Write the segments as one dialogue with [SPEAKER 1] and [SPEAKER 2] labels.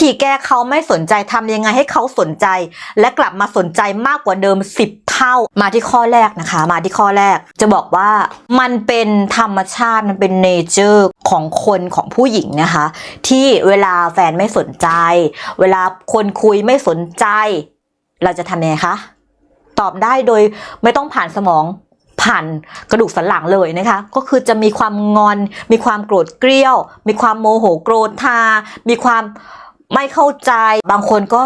[SPEAKER 1] ธีแก้เขาไม่สนใจทำยังไงให้เขาสนใจ และกลับมาสนใจมากกว่าเดิม 10 เท่ามาที่ข้อแรกนะคะ มาที่ข้อแรกจะบอกว่ามันเป็นธรรมชาติมันเป็นเนเจอร์ของคนของผู้หญิงนะคะ ที่เวลาแฟนไม่สนใจ เวลาคนคุยไม่สนใจ เราจะทำยังไงคะตอบได้โดยไม่ต้องผ่านสมองผ่านกระดูกสันหลังเลยนะคะ ก็คือจะมีความงอน มีความโกรธเกรี้ยว มีความโมโหโกรธทา มีความ ไม่เข้าใจ บางคนก็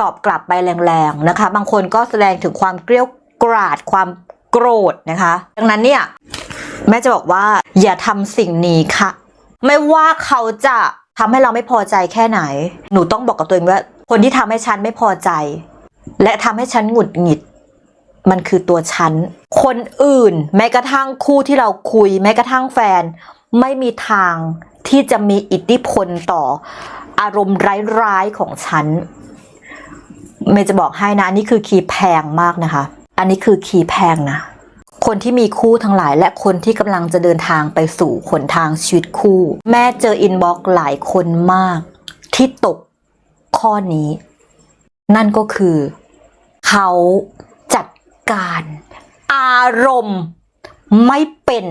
[SPEAKER 1] ตอบกลับไปแรงๆนะคะ บางคนก็แสดงถึงความเกรี้ยวกราดความโกรธนะคะ ดังนั้นเนี่ยแม่จะบอกว่า อย่าทำสิ่งนี้ค่ะ ไม่ว่าเขาจะทำให้เราไม่พอใจแค่ไหน หนูต้องบอกกับตัวเองว่า คนที่ทำให้ฉันไม่พอใจ และทำให้ฉันหงุดหงิด มันคือตัวฉัน คนอื่น แม้กระทั่งคู่ที่เราคุย แม้กระทั่งแฟน ไม่มีทางที่จะมีอิทธิพลต่อ อารมณ์ร้ายๆของฉัน เมย์จะบอกให้นะอันนี่คือคีย์แพงมากนะคะ อันนี้คือคีย์แพงนะ คนที่มีคู่ทั้งหลาย และคนที่กำลังจะเดินทางไปสู่หนทางชีวิตคู่ แม่เจออินบ็อกหลายคนมาก ที่ตกข้อนี้ นั่นก็คือ เขาจัดการ อารมณ์ไม่เป็น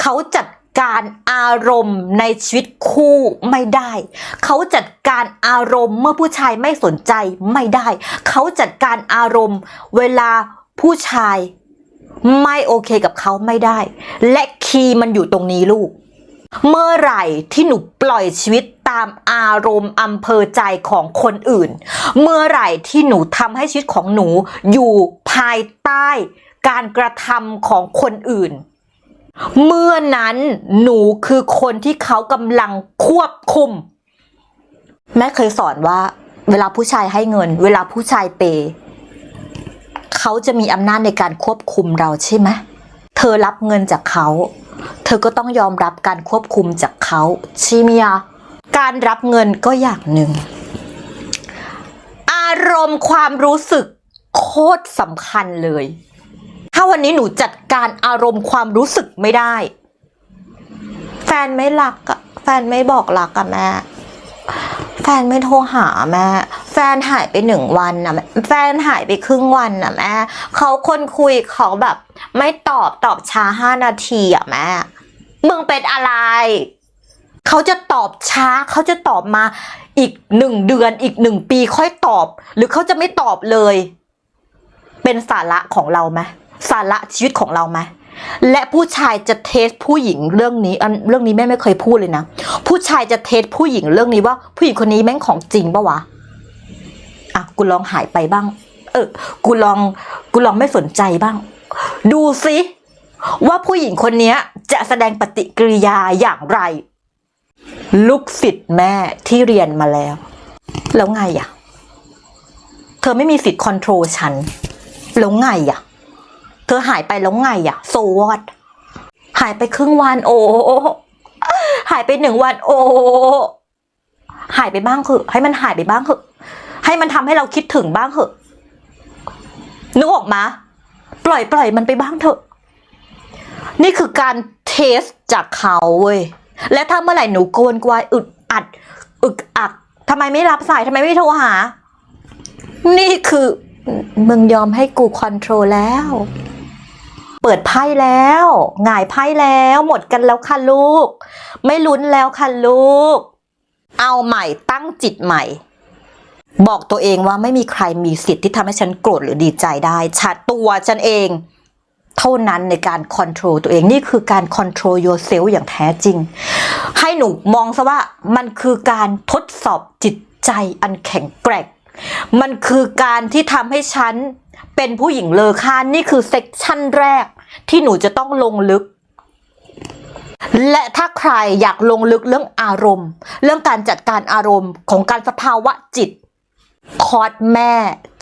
[SPEAKER 1] เขาจัด การอารมณ์ในชีวิตคู่ไม่ได้ เขาจัดการอารมณ์เมื่อผู้ชายไม่สนใจไม่ได้ เขาจัดการอารมณ์ เวลาผู้ชายไม่โอเคกับเขาไม่ได้ และคีย์มันอยู่ตรงนี้ลูก เมื่อไหร่ที่หนูปล่อยชีวิตตามอารมณ์อำเภอใจของคนอื่น เมื่อไหร่ที่หนูทำให้ชีวิตของหนูอยู่ภายใต้การกระทำของคนอื่น เมื่อนั้นหนูคือคนที่เขากำลังควบคุม แม่เคยสอนว่า เวลาผู้ชายให้เงิน เวลาผู้ชายเปย์เขาจะมีอำนาจในการควบคุมเราใช่ไหมเธอรับเงินจากเขา เธอก็ต้องยอมรับการควบคุมจากเขาใช่ไหมยการรับเงินก็อย่างหนึ่ง อารมณ์ความรู้สึกโคตรสำคัญเลย ถ้าวันนี้หนูจัดการอารมณ์ความรู้สึกไม่ได้ แฟนไม่รักอะแฟนไม่บอกรักอะแม่แฟนไม่โทรหาแม่ แฟนหายไปหนึ่งวันนะแม่แฟนหายไปครึ่งวันนะแม่เขาคนคุยเขาแบบ ไม่ตอบตอบช้าห้านาทีอะแม่มึงเป็นอะไร เขาจะตอบช้า เขาจะตอบมาอีกหนึ่งเดือนอีกหนึ่งปีค่อยตอบ หรือเขาจะไม่ตอบเลย เป็นสาระของเราไหมาระชีวิตของเราไหมและผู้ชายจะเทสผู้หญิงเรื่องนี้อันเรื่องนี้แม่ไม่เคยพูดเลยนะ ผู้ชายจะเทสผู้หญิงเรื่องนี้ว่าผู้หญิงคนนี้แม่งของจริงปะวะอะกูลองหายไปบ้าง เออ กูลองกูลองไม่สนใจบ้าง ดูสิว่าผู้หญิงคนนี้จะแสดงปฏิกิริยาอย่างไร ลูกศิษย์แม่ที่เรียนมาแล้ว แล้วไงอะ เธอไม่มีสิทธิ์คอนโทรลฉัน แล้วไงอะ เธอหายไปแล้วไงอะโซวอดหายไปครึ่งวันโอ้หายไปหนึ่งวันโอ้หายไปบ้างเถอะให้มันหายไปบ้างเถอะให้มันทำให้เราคิดถึงบ้างเถอะนึกออกมาปล่อยปล่อยมันไปบ้างเถอะ นี่คือการเทสจากเขาเว้ยและถ้าเมื่อไหร่หนูโกนกวายอึดอัด อึกอักทำไมไม่รับสายทำไมไม่โทรหา นี่คือ มึงยอมให้กูคอนโทรลแล้ว เปิดไพ่แล้วหงายไพ่แล้วหมดกันแล้วค่ะลูก ไม่ลุ้นแล้วค่ะลูก เอาใหม่ตั้งจิตใหม่ บอกตัวเองว่าไม่มีใครมีสิทธิ์ที่ทำให้ฉันโกรธหรือดีใจได้ชัดตัวฉันเอง เท่านั้นในการคอนโทรลตัวเองนี่คือการคอนโทรล yourself อย่างแท้จริง ให้หนูมองซะว่ามันคือการทดสอบจิตใจอันแข็งแกร่ง มันคือการที่ทำให้ฉันเป็นผู้หญิงเลอค่านี่คือเซกชันแรกที่หนูจะต้องลงลึก และถ้าใครอยากลงลึกเรื่องอารมณ์ เรื่องการจัดการอารมณ์ของการสภาวะจิต คอร์สแม่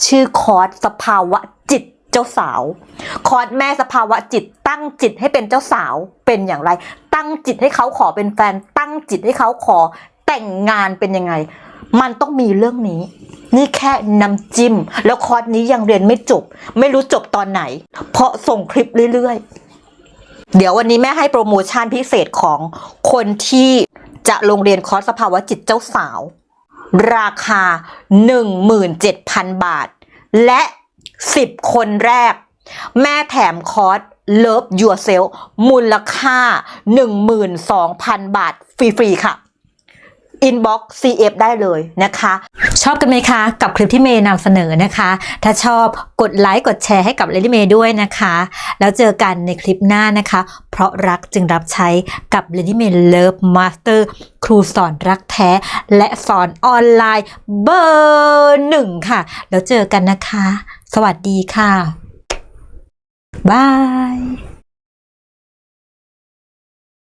[SPEAKER 1] ชื่อคอร์สสภาวะจิตเจ้าสาว คอร์สแม่สภาวะจิต ตั้งจิตให้เป็นเจ้าสาวเป็นอย่างไร ตั้งจิตให้เขาขอเป็นแฟน ตั้งจิตให้เขาขอแต่งงานเป็นยังไง มันต้องมีเรื่องนี้ นี่แค่น้ำจิ้ม แล้วคอร์สนี้ยังเรียนไม่จบ ไม่รู้จบตอนไหน เพราะส่งคลิปเรื่อยๆ เดี๋ยววันนี้แม่ให้โปรโมชั่นพิเศษของคนที่จะลงเรียนคอร์สสภาวะจิตเจ้าสาว ราคา 17,000 บาท และ 10 คนแรก แม่แถมคอร์ส Love Yourself มูลค่า 12,000 บาท ฟรี ๆ ค่ะ inbox cf ได้เลยนะคะ ชอบกันไหมคะ กับคลิปที่เมย์นำเสนอนะคะ ถ้าชอบกดไลค์กดแชร์ให้กับเลดี้เมย์ด้วยนะคะ แล้วเจอกันในคลิปหน้านะคะ เพราะรักจึงรับใช้กับ Lady m a y Love Master ครูสอนรักแท้ และสอนออนไลน์เบอร์หนึ่งค่ะ แล้วเจอกันนะคะ สวัสดีค่ะบาย